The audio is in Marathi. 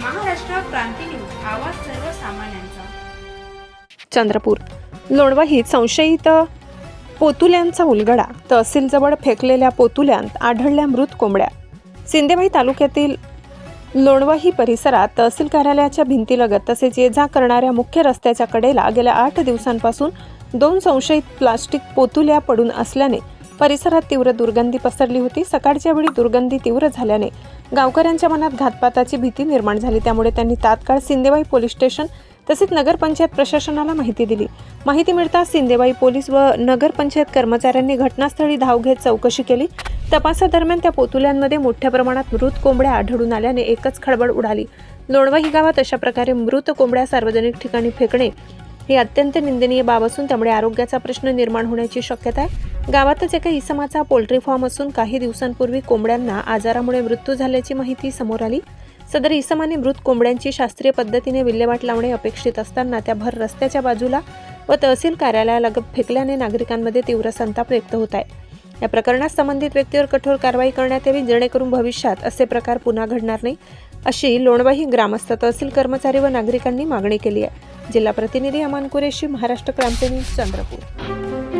क्रांती न्यूज आवाज सर्वसामान्यांचा. चंद्रपूर. लोणवहीत संशयित पोतुल्यांचा उलगडा. तहसीलजवळ फेकलेल्या पोतुल्यांत आढळल्या मृत कोंबड्या. सिंदेवाई तालुक्यातील लोणवाही परिसरात तहसील कार्यालयाच्या भिंतीलगत तसेच ये जा करणाऱ्या मुख्य रस्त्याच्या कडेला गेल्या आठ दिवसांपासून दोन संशयित प्लास्टिक पोतुल्या पडून असल्याने परिसरात तीव्र दुर्गंधी पसरली होती. सकाळच्या वेळी दुर्गंधी तीव्र झाल्याने गावकऱ्यांच्या मनात घातपाताची भीती निर्माण झाली. त्यामुळे त्यांनी तात्काळ सिंदेवाई पोलीस स्टेशन तसेच नगरपंचायत प्रशासनाला माहिती दिली. माहिती मिळताच सिंदेवाई पोलीस व नगरपंचायत कर्मचाऱ्यांनी घटनास्थळी धाव घेत चौकशी केली. तपासादरम्यान त्या पोतुल्यांमध्ये मोठ्या प्रमाणात मृत कोंबड्या आढळून आल्याने एकच खळबळ उडाली. लोणवाही गावात अशा प्रकारे मृत कोंबड्या सार्वजनिक ठिकाणी फेकणे ही अत्यंत निंदनीय बाब असून त्यामुळे आरोग्याचा प्रश्न निर्माण होण्याची शक्यता आहे. गावातच एका इसमाचा पोल्ट्री फॉर्म असून काही दिवसांपूर्वी कोंबड्यांना आजारामुळे मृत्यू झाल्याची माहिती समोर आली. सदर इसमाने मृत कोंबड्यांची शास्त्रीय पद्धतीने विल्हेवाट लावणे अपेक्षित असताना त्या भर रस्त्याच्या बाजूला व तहसील कार्यालयालगत फेकल्याने नागरिकांमध्ये तीव्र संताप व्यक्त होत आहे. या प्रकरणात संबंधित व्यक्तीवर कठोर कारवाई करण्यात यावी जेणेकरून भविष्यात असे प्रकार पुन्हा घडणार नाही अशी लोणवाही ग्रामस्थ तहसील कर्मचारी व नागरिकांनी मागणी केली आहे. जिल्हा प्रतिनिधी अमान कुरेशी महाराष्ट्र क्रांती न्यूज चंद्रपूर.